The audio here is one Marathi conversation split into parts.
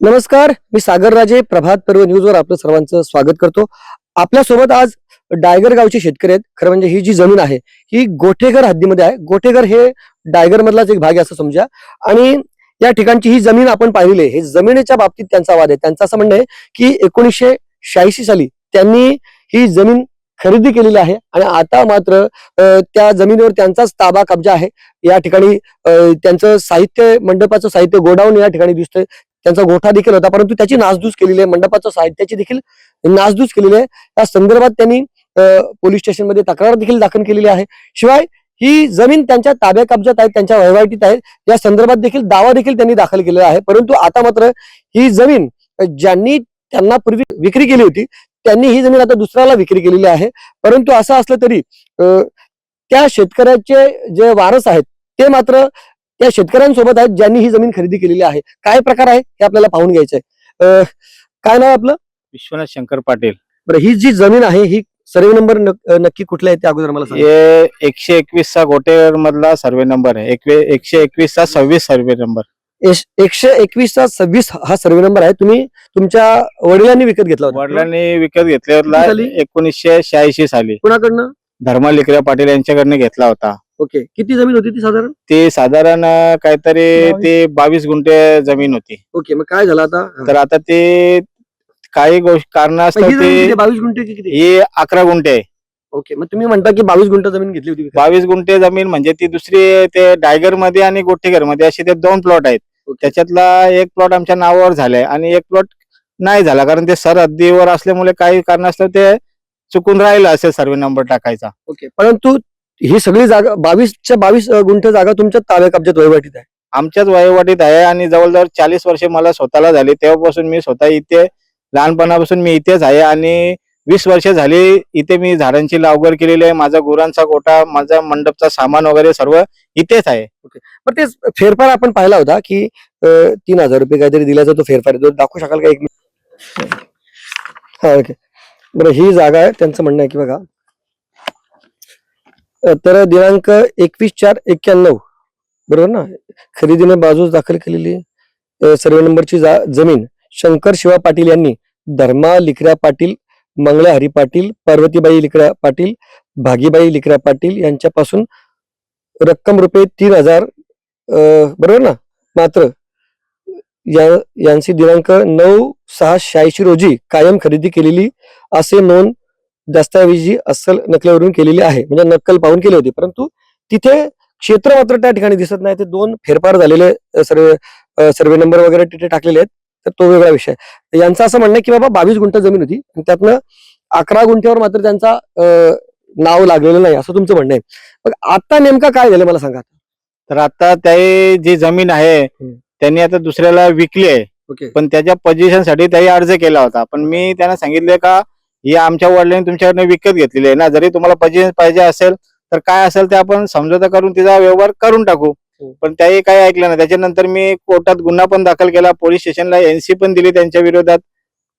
नमस्कार मी सागर राजे प्रभात पर्व न्यूजवर आपलं सर्वांचं स्वागत करतो. आपल्यासोबत आज डायगर गावचे शेतकरी आहेत. खरं म्हणजे ही जी जमीन आहे ही गोठेघर हद्दीमध्ये आहे. गोठेघर हे डायगर मधलाच एक भाग आहे असं समजा. आणि या ठिकाणची ही जमीन आपण पाहिली आहे. हे जमिनीच्या बाबतीत त्यांचा वाद आहे. त्यांचं असं म्हणणं आहे की एकोणीसशे शहाऐंशी साली त्यांनी ही जमीन खरेदी केलेली आहे. आणि आता मात्र त्या जमिनीवर त्यांचाच ताबा कब्जा आहे. या ठिकाणी त्यांचं साहित्य मंडपाचं साहित्य गोडाऊन या ठिकाणी दिसतंय. त्यांचा गोठा देखील होता परंतु त्याची नासधूस केलेली आहे मंडपाचं साहित्याची देखील नासधूस केलेली आहे. या संदर्भात त्यांनी पोलीस स्टेशनमध्ये तक्रार देखील दाखल केलेली आहे. शिवाय ही जमीन त्यांच्या ताब्या कब्जात आहे त्यांच्या वहिवाटीत आहे या संदर्भात देखील दावा देखील त्यांनी दाखल केलेला आहे. परंतु आता मात्र ही जमीन ज्यांनी त्यांना पूर्वी विक्री केली होती त्यांनी ही जमीन आता दुसऱ्याला विक्री केलेली आहे. परंतु असं असलं तरी अं, त्या शेतकऱ्याचे जे वारस आहेत ते मात्र त्या शेतकऱ्यांसोबत आहेत ज्यांनी ही जमीन खरेदी केलेली आहे. काय प्रकार आहे हे आपल्याला पाहून घ्यायचंय. अं, काय नाव आहे आपलं? विश्वनाथ शंकर पाटील. बरं ही जी जमीन आहे ही सर्वे नंबर नक्की कुठला आहे ते अगोदर मला सांगा. हे एकशे एकवीस चा गोटेर मधला सर्वे नंबर आहे. एकवे- एकशे एकवीस चा सव्वीस सर्वे नंबर. एश- एकशे एकवीस चा सव्वीस हा सर्वे नंबर आहे. तुम्ही तुमच्या वडिलांनी विकत घेतला होता. वडिलांनी विकत साली? एकोणीसशे शहाऐंशी साली. कुणाकडनं? धर्मा लिकऱ्या पाटील यांच्याकडनं घेतला होता. ओके किती जमीन होती ती साधारण ते साधारण काहीतरी. ते बावीस गुंठे जमीन होती ओके मग काय झालं आता हा. तर आता ते काही गोष्ट कारणास्तव ही जमीन किती ते आहे? बावीस गुंठे की किती हे अकरा गुंठे आहे. ओके मग तुम्ही म्हणता की बावीस गुंठ जमीन घेतली होती. बावीस गुंठे जमीन म्हणजे ती दुसरी ते डायगरमध्ये आणि गोठेघरमध्ये असे ते दोन प्लॉट आहेत ओके. त्याच्यातला एक प्लॉट आमच्या नावावर झालाय आणि एक प्लॉट नाही झाला कारण ते सर हद्दीवर असल्यामुळे काही कारणास्तव ते चुकून राहिलं असेल सर्वे नंबर टाकायचा ओके परंतु ही सगळी जागा बावीसच्या बावीस गुंठ जागा तुमच्या ताब्या कब्जात वहिवाटीत आहे. आमच्याच वयोवाटीत आहे आणि जवळजवळ चाळीस वर्षे मला स्वतःला झाली. तेव्हापासून मी स्वतः इथे लहानपणापासून मी इथेच आहे आणि वीस वर्ष झाली इथे मी झाडांची लागवड केलेली आहे. माझा गुरांचा गोठा माझा मंडपचा सामान वगैरे सर्व इथेच आहे. पण तेच फेरफार आपण पाहिला होता की तीन हजार रुपये काहीतरी दिल्याचा तो फेरफार. तो दाखवू शकाल का एक मिनिट? हा ओके. बरं ही जागा आहे. त्यांचं म्हणणं आहे की बघा तर दिनांक एकवीस चार एक्क्याण्णव बरोबर ना? खरेदीने बाजूस दाखल केलेली सर्वे नंबरची जा जमीन शंकर शिवा पाटील यांनी धर्मा लिखऱ्या पाटील मंगळा हरी पाटील पार्वतीबाई लिखऱ्या पाटील भागीबाई लिखऱ्या पाटील यांच्यापासून रक्कम रुपये तीन हजार बरोबर ना? मात्र या यांची दिनांक नऊ सहा शहाऐंशी रोजी कायम खरेदी केलेली असे नोंद दस्तऐवजी अस्सल नकलेवरून केलेली आहे. म्हणजे नक्कल पाहून केली होती. परंतु तिथे क्षेत्र मात्र त्या ठिकाणी दिसत नाही. ते दोन फेरफार झालेले सर्वे सर्वे नंबर वगैरे तिथे टाकलेले आहेत. तर तो वेगळा विषय. यांचं असं म्हणणं आहे की बाबा बावीस गुंठ जमीन होती. आणि त्यातनं अकरा गुंठ्यावर मात्र त्यांचा नाव लागलेलं नाही. असं तुमचं म्हणणं आहे. मग आता नेमका काय झालं मला सांगा तर आता ते जी जमीन आहे. त्यांनी आता दुसऱ्याला विकली आहे. पण त्याच्या पोझिशनसाठी त्याही अर्ज केला होता. पण मी त्यांना सांगितले का ही आमच्या वडिलांनी तुमच्याकडनं विकत घेतलेली आहे ना? जरी तुम्हाला पोझिशन पाहिजे असेल तर काय असेल ते आपण समझोता करून तिचा व्यवहार करून टाकू. हो. पण त्याही काही ऐकलं नाही. त्याच्यानंतर मी कोर्टात गुन्हा पण दाखल केला. पोलीस स्टेशनला एनसी पण दिली त्यांच्या विरोधात.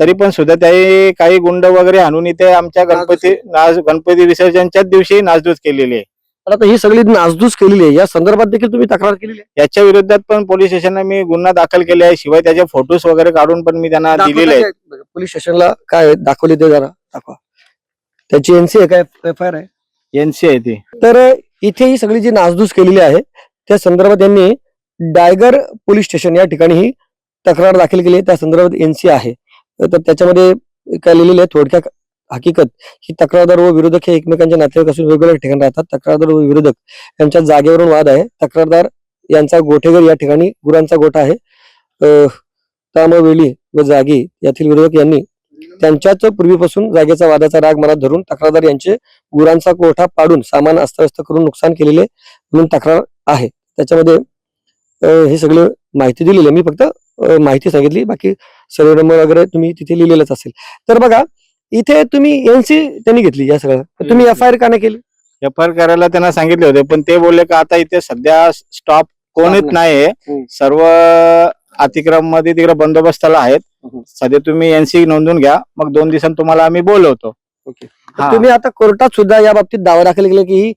तरी पण सुद्धा त्याही काही गुंड वगैरे आणून इथे आमच्या गणपती नाच गणपती विसर्जनच्याच दिवशी नाचधूस केलेली आहे. पण आता ही सगळी नासधूस केलेली आहे. या संदर्भात देखील तुम्ही तक्रार केलेली आहे? याच्या विरोधात पण पोलीस स्टेशनला मी गुन्हा दाखल केले आहे. शिवाय त्याचे फोटोज वगैरे काढून पण मी त्यांना दिलेले आहेत. काय? पोलीस स्टेशनला काय दाखवले ते जरा दाखवा. त्याची एनसी आहे काय? एफ आय आर आहे? एनसी आहे ती. तर इथे ही सगळी जी नासधूस केलेली आहे त्या संदर्भात त्यांनी डायगर पोलीस स्टेशन या ठिकाणी ही तक्रार दाखल केली आहे. त्या संदर्भात एनसी आहे. तर त्याच्यामध्ये काय लिहिलेलं आहे? थोडक्यात हकीकत ही तक्रारदार व विरोधक हे एकमेकांच्या नातेवाईक असून वेगवेगळ्या ठिकाणी राहतात. तक्रारदार व विरोधक यांच्या जागेवरून वाद आहे. तक्रारदार यांचा गोठेघर या ठिकाणी गुरांचा गोठा आहे. अं, तामवेली व जागी यातील विरोधक यांनी त्यांच्याच पूर्वीपासून जागेचा वादाचा राग मनात धरून तक्रारदार यांचे गुरांचा गोठा पाडून सामान अस्तव्यस्त करून नुकसान केलेले म्हणून तक्रार आहे. त्याच्यामध्ये हे सगळं माहिती दिलेली आहे. मी फक्त माहिती सांगितली. बाकी सर्व नंबर वगैरे तुम्ही तिथे लिहिलेलंच असेल. तर बघा इथे तुम्ही एनसी त्यांनी घेतली या सगळं तुम्ही एफ आय आर का नाही केली? एफ आर करायला त्यांना सांगितले होते पण ते बोलले का आता इथे सध्या स्टॉप कोणीच नाही. सर्व अतिक्रममध्ये तिकडे बंदोबस्ताला आहेत. सध्या तुम्ही एनसी नोंदून घ्या मग दोन दिवसांत तुम्हाला आम्ही बोलवतो. ओके. हा. तुम्ही आता कोर्टात सुद्धा या बाबतीत दावा दाखल केला की ही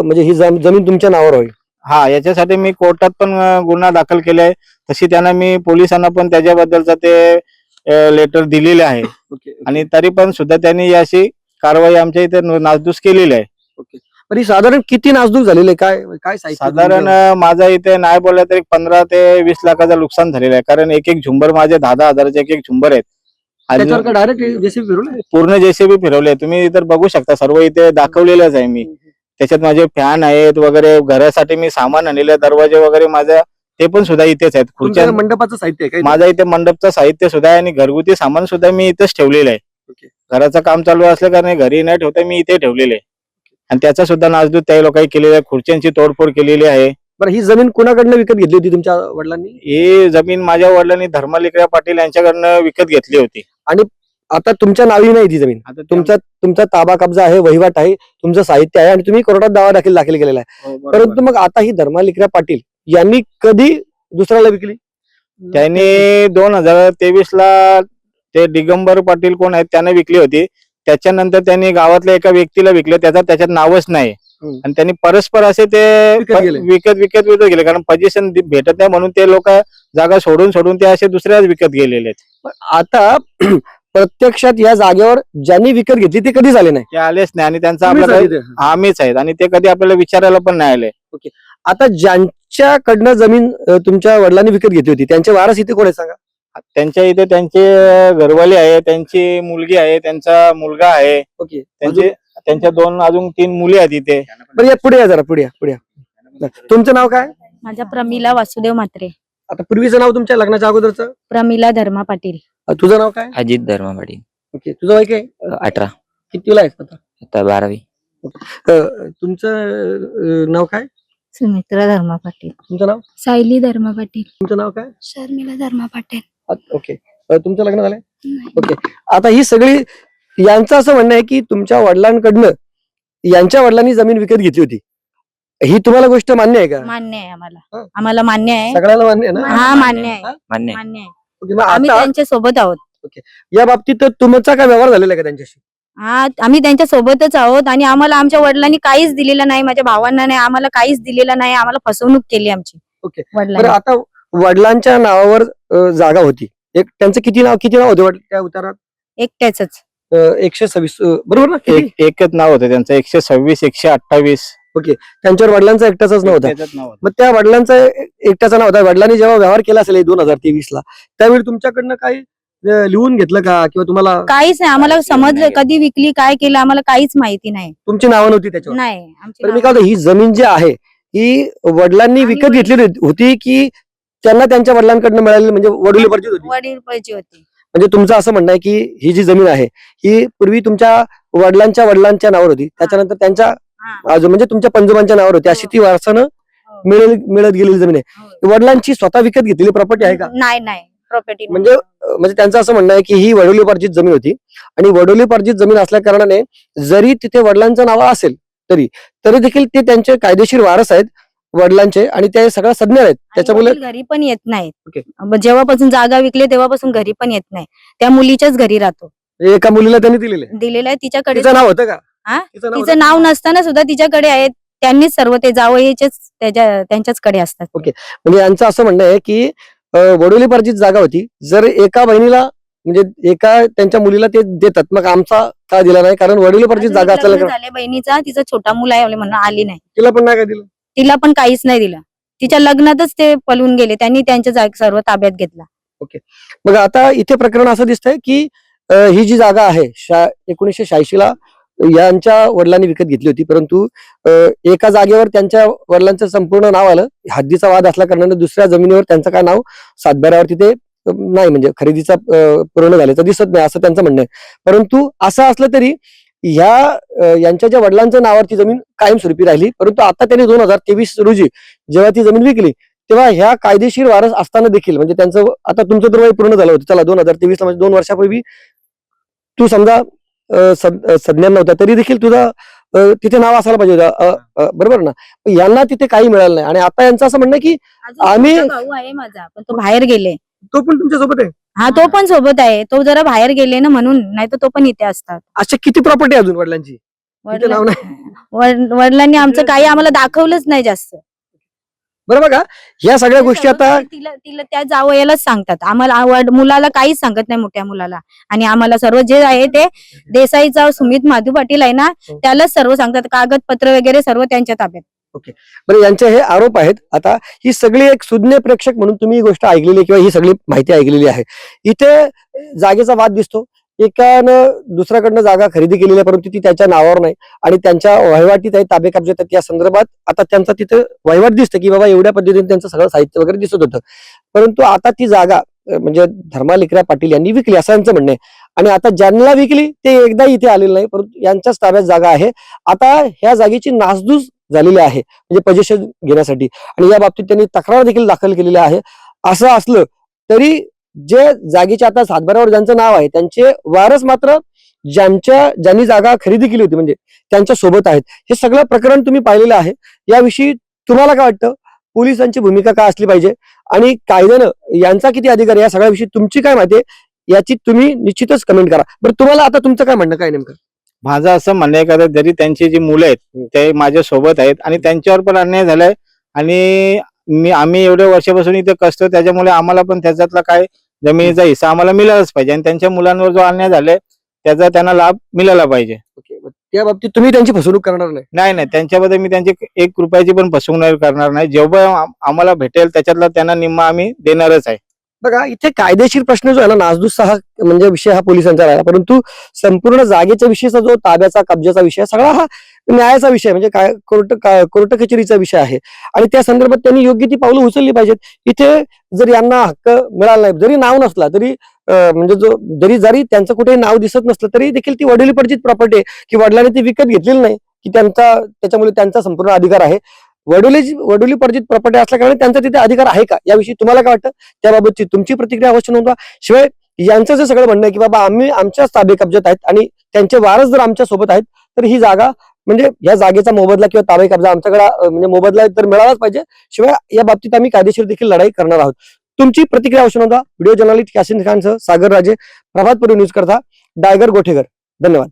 म्हणजे ही जम- जमीन तुमच्या नावावर होईल. हा याच्यासाठी मी कोर्टात पण गुन्हा दाखल केलाय. तशी त्यांना मी पोलिसांना पण त्याच्याबद्दलचं ते लेटर दिलेले आहे. आणि तरी पण सुद्धा त्यांनी अशी कारवाई आमच्या इथे नासधूस केलेली आहे. पण ही साधारण किती नासधूक झालेले काय काय साधारण माझा इथे नाही बोलला तरी पंधरा ते वीस लाखाचं नुकसान झालेलं आहे. कारण एक एक झुंबर माझे दहा दहा हजाराचे एक एक झुंबर आहेत. डायरेक्ट जेसीबी फिरवलं पूर्ण जेसीबी फिरवले तुम्ही इतर बघू शकता. सर्व इथे दाखवलेलंच आहे मी. त्याच्यात माझे फॅन आहेत वगैरे. घरासाठी मी सामान आणलेले दरवाजे वगैरे माझ्या ते पण सुद्धा इथेच आहेत. खुर्च्या तुमच्या मंडपाचं साहित्य आहे काय माझा इथे मंडपचं साहित्य सुद्धा आहे आणि घरगुती सामान सुद्धा मी इथेच ठेवलेलं आहे. ओके. घराचं काम चालू असल्या कारणे घरी न ठेवता मी इथे ठेवलेले आहे. आणि त्याचा सुद्धा नासधूत त्या लोकांनी केलेला आहे खुर्च्यांची तोडफोड केलेली आहे. बरं ही जमीन कुणाकडनं विकत घेतली होती तुमच्या वडिलांनी? ही जमीन माझ्या वडिलांनी धर्मालिकऱ्या पाटील यांच्याकडनं विकत घेतली होती. आता तुमच्या नावी नाही ती जमीन. आता तुमचा तुमचा ताबा कब्जा आहे वहिवाट आहे तुमचं साहित्य आहे आणि तुम्ही कोर्टात दावा दाखल दाखल केलेला आहे. हो. परंतु मग आता ही धर्मालिकरा पाटील यांनी कधी दुसऱ्याला विकली? त्यांनी दोन हजार तेवीस ला ते दिगंबर पाटील कोण आहेत त्यांना विकली होती. त्याच्यानंतर त्यांनी गावातल्या एका व्यक्तीला विकले. त्याचा त्याच्यात नावच नाही. आणि त्यांनी परस्पर असे ते विकत. विकत विकत गेले. कारण पोझिशन भेटत नाही म्हणून ते लोक जागा सोडून सोडून ते असे दुसऱ्याच विकत गेलेले आता प्रत्यक्षात या जागेवर ज्यांनी विकत घेतली ते कधी झाले नाही? ते आलेच नाही. आणि त्यांचा तुम्हीच आपला आले काही- ते. आम्हीच आहेत. आणि ते कधी आपल्याला विचारायला पण नाही आले. आता ज्यांच्याकडनं जमीन तुमच्या वडिलांनी विकत घेतली होती. त्यांचे वारस इथे कोण आहे सांगा? त्यांच्या इथे त्यांचे घरवाली आहे त्यांची मुलगी आहे त्यांचा मुलगा आहे. ओके. त्यांचे त्यांच्या दोन अजून तीन मुली आहेत इथे. बरं या पुढे या जरा पुढे या पुढे या. तुमचं नाव काय? माझा प्रमिला वासुदेव म्हात्रे. आता पूर्वीचं नाव तुमच्या लग्नाच्या अगोदरचं? प्रमिला धर्मा पाटील. तुझं नाव काय? अजित धर्मवाडी ओके तुझं वय काय? अठरा. कितीला आहेस आता? आता बारावी. तुमचं नाव काय? सुमित्रा धर्मा पाटील. तुमचं नाव? सायली धर्मा पाटील. तुमचं नाव काय? शर्मिला धर्मा पाटील. ओके. अं, तुमचं लग्न झालंय? ओके. आता ही सगळी यांचं असं म्हणणं आहे की तुमच्या वडिलांकडनं यांच्या वडिलांनी जमीन विकत घेतली होती. ही तुम्हाला गोष्ट मान्य आहे का? मान्य आहे आम्हाला. हं. आम्हाला मान्य आहे. सगळ्याला मान्य आहे ना? हा मान्य आहे. मान्य मान्य आहे. ओके, मग आम्ही आता त्यांच्यासोबत आहोत या बाबतीत तुमचा काय व्यवहार झालेला आहे का त्यांच्याशी? हा आम्ही त्यांच्या सोबतच आहोत आणि आम्हाला आमच्या वडिलांनी काहीच दिलेलं नाही माझ्या भावांना नाही आम्हाला काहीच दिलेलं नाही आम्हाला फसवणूक केली आमची. ओके. बरं वडिलांनी आता वडिलांच्या नावावर अं, जागा होती. एक त्यांचं किती नाव किती नाव होते वडील त्या उतारात? एकट्याच अं, एकशे सव्वीस अं, बरोबर ना? किती? एक एकच नाव होतं त्यांचं एकशे सव्वीस एकशे अठ्ठावीस. त्यांच्यावर वडिलांचा एकट्याच नाव होता नाव होतं. मग त्या वडिलांचा एकट्याचा नाव होता वडिलांनी जेव्हा व्यवहार केला असेल दोन हजार तेवीस ला त्यावेळी तुमच्याकडनं काही अं, लिहून घेतलं का? किंवा तुम्हाला काहीच नाही. आम्हाला समजलं. कधी विकली काय केलं आम्हाला काहीच माहिती नाही. तुमची नावं नव्हती त्याच्यावर. नाही आमची तर मी नावं- काय म्हणतो, ही जमीन जी आहे ही वडिलांनी विकत वडील- घेतलेली होती- की त्यांना त्यांच्या वडिलांकडनं मिळालेली म्हणजे वडिलोपार्जित पार्जित होती? वडील होते. म्हणजे तुमचं असं म्हणणं आहे की ही जी जमीन आहे ही पूर्वी तुमच्या वडिलांच्या वडिलांच्या नावावर होती. त्याच्यानंतर त्यांच्या हा. म्हणजे तुमच्या पंजोबांच्या नावावर होती. अशी ती वारसानं हो. मिळेल मिळत गेलेली जमीन आहे. हो. वडिलांची स्वतः विकत घेतलेली प्रॉपर्टी आहे का? नाही नाही. प्रॉपर्टी म्हणजे म्हणजे त्यांचं असं म्हणणं आहे की ही वडिलोपार्जित जमीन होती. आणि वडिलोपार्जित जमीन असल्या कारणाने जरी तिथे वडिलांचं नाव असेल तरी तरी देखील ते त्यांचे कायदेशीर वारस आहेत वडिलांचे. आणि ते सगळ्या सज्ञ आहेत. त्याच्यामुळे घरी पण येत नाहीत. ओके. जेव्हापासून जागा विकली तेव्हापासून घरी पण येत नाही. त्या मुलीच्याच घरी राहतो. एका मुलीला त्यांनी दिलेले दिलेलं आहे तिच्याकडे तिचं नाव होतं का? हा? तिचं नाव नसताना सुद्धा तिच्याकडे आहेत. त्यांनीच सर्व ते जावयाचेच त्याच्या त्यांच्याच कडे असतात म्हणजे यांचं असं म्हणणं आहे की अं, वडिलोपार्जित जागा होती. जर एका बहिणीला म्हणजे एका त्यांच्या मुलीला ते देतात मग आमचा का दिला नाही कारण वडिलोपार्जित अजून जागा झालंय बहिणीचा तिचा छोटा मुलं आहे म्हणून आली नाही. तिला पण नाही काय दिलं? तिला पण काहीच नाही दिलं. तिच्या लग्नातच ते पळून गेले त्यांनी त्यांच्या जाग सर्व ताब्यात घेतला. मग आता इथे प्रकरण असं दिसतंय की ही जी जागा आहे एकोणीसशे शहाऐंशी ला यांच्या वडिलांनी विकत घेतली होती परंतु अं, एका जागेवर त्यांच्या वडिलांचं संपूर्ण नाव आलं हद्दीचा वाद असल्या कारणाने दुसऱ्या जमिनीवर त्यांचं काय नाव सातबाऱ्यावर तिथे नाही म्हणजे खरेदीचा पूर्ण झाल्याचं दिसत नाही असं त्यांचं म्हणणं आहे. परंतु असं असलं तरी ह्या यांच्या ज्या वडिलांच्या नावावरती जमीन कायमस्वरूपी राहिली परंतु आता त्यांनी दोन हजार तेवीस रोजी जेव्हा ती जमीन विकली तेव्हा ह्या कायदेशीर वारस असताना देखील म्हणजे त्यांचं आता तुमचं तर वय पूर्ण झालं होतं चला दोन हजार तेवीस म्हणजे दोन वर्षापूर्वी तू समजा सज्ञान नव्हता. तरी देखील तुझा तिथे नाव असायला पाहिजे होतं. बरोबर ना? पण यांना तिथे काही मिळालं नाही. आणि आता यांचं असं म्हणणं की आम्ही- मोठा भाऊ आहे माझा पण तो बाहेर गेले. तो पण तुमच्यासोबत आहे? हा तो पण सोबत आहे. तो जरा बाहेर गेले ना म्हणून नाही तर तो पण इथे असतात. अशा किती प्रॉपर्टी अजून वडिलांची? वडिलांनी आमचं काही आम्हाला दाखवलंच नाही जास्त. बरोबर का या सगळ्या गोष्टी आता तिला तिला त्या जावयालाच सांगतात. आम्हाला आवड मुलाला काहीच सांगत नाही मोठ्या मुलाला. आणि आम्हाला सर्व जे आहे ते देसाईचा सुमित माधू पाटील आहे ना हो. त्यालाच सर्व सांगतात. कागदपत्र वगैरे सर्व त्यांच्या ताब्यात बरं यांचे हे आरोप आहेत. आता ही सगळी एक सुज्ञ प्रेक्षक म्हणून तुम्ही ही गोष्ट ऐकलेली किंवा ही सगळी माहिती ऐकलेली आहे. इथे जागेचा वाद दिसतो. एकानं दुसऱ्याकडनं जागा खरेदी केलेली आहे परंतु ती त्याच्या नावावर नाही. आणि त्यांच्या वहिवाटीत आहे ताबे कब्जात आहेत या संदर्भात आता त्यांचा तिथं वहिवाट दिसतं की बाबा एवढ्या पद्धतीने त्यांचं सगळं साहित्य वगैरे दिसत होतं. परंतु आता ती जागा म्हणजे धर्मालेकरा पाटील यांनी विकली असं यांचं म्हणणं आहे. आणि आता ज्यांना विकली ते एकदा इथे आलेले नाही परंतु यांच्याच ताब्यात जागा आहे. आता ह्या जागेची नासधूस झालेली आहे म्हणजे पजेशन घेण्यासाठी. आणि या बाबतीत त्यांनी तक्रार देखील दाखल केलेली आहे. असं असलं तरी जे जागेच्या आता सातबारावर ज्यांचं नाव आहे त्यांचे वारस मात्र ज्यांच्या ज्यांनी जागा खरेदी केली होती म्हणजे त्यांच्यासोबत आहेत. हे सगळं प्रकरण तुम्ही पाहिलेलं आहे. याविषयी तुम्हाला काय वाटतं? पोलिसांची भूमिका काय असली पाहिजे? आणि कायद्यानं यांचा किती अधिकार या सगळ्याविषयी तुमची काय माहिती आहे? याची तुम्ही निश्चितच कमेंट करा. बरं तुम्हाला आता तुमचं काय म्हणणं काय नेमकं? माझं असं म्हणणं आहे का जरी त्यांची जी मुलं आहेत ते माझ्या सोबत आहेत आणि त्यांच्यावर पण अन्याय झालाय. आणि मी आम्ही एवढ्या वर्षापासून इथे कष्ट त्याच्यामुळे आम्हाला पण त्याच्यातला काय जमिनीचा हिस्सा आम्हाला मिळालाच पाहिजे आणि त्यांच्या मुलांवर जो अन्याय झालाय त्याचा त्यांना लाभ मिळाला पाहिजे. ओके त्या बाबतीत तुम्ही त्यांची फसवणूक करणार नाही? नाही नाही त्यांच्याबद्दल मी त्यांची एक रुपयाची पण फसवणूक करणार नाही. जेव्हा आम- आम्हाला भेटेल त्याच्यातला त्यांना निम्मा आम्ही देणारच आहे. बघा इथे कायदेशीर प्रश्न जो आहे ना नासधूसचा हा म्हणजे विषय हा पोलिसांचा राहिला. परंतु संपूर्ण जागेच्या विषयीचा जो ताब्याचा कब्जाचा विषय सगळा हा न्यायाचा विषय म्हणजे काय कोर्ट कोर्ट कचेरीचा विषय आहे. आणि त्या संदर्भात त्यांनी योग्य ती पावलं उचलली पाहिजेत. इथे जर यांना हक्क मिळाला नाही जरी नाव नसला तरी म्हणजे जो जरी जरी त्यांचं कुठेही नाव दिसत नसलं तरी देखील ती वडिलोपर्जित प्रॉपर्टी आहे. की वडिलांनी ती विकत घेतलेली नाही की त्यांचा त्याच्यामुळे त्यांचा संपूर्ण अधिकार आहे. वडिली वडिलोपर्जित प्रॉपर्टी असल्याकारणाने त्यांचा तिथे अधिकार आहे का? याविषयी तुम्हाला काय वाटतं? त्याबाबतची तुमची प्रतिक्रिया अवश्य नोंदवा. शिवाय यांचं जे सगळं म्हणणं आहे की बाबा आम्ही आमच्याच ताबे कब्जात आहेत आणि त्यांचे वारस जर आमच्यासोबत आहेत तर ही जागा म्हणजे या जागेचा मोबदला किंवा ताबे कब्जा आमच्याकडे म्हणजे मोबदला तर मिळालाच पाहिजे. शिवाय या बाबतीत आम्ही कायदेशीर देखील लढाई करणार आहोत. तुमची प्रतिक्रिया अवश्य नोंदवा. व्हिडिओ जर्नलिस्ट यासिन खानसह सागर राजे प्रभात न्यूज करता डायगर गोठेकर धन्यवाद.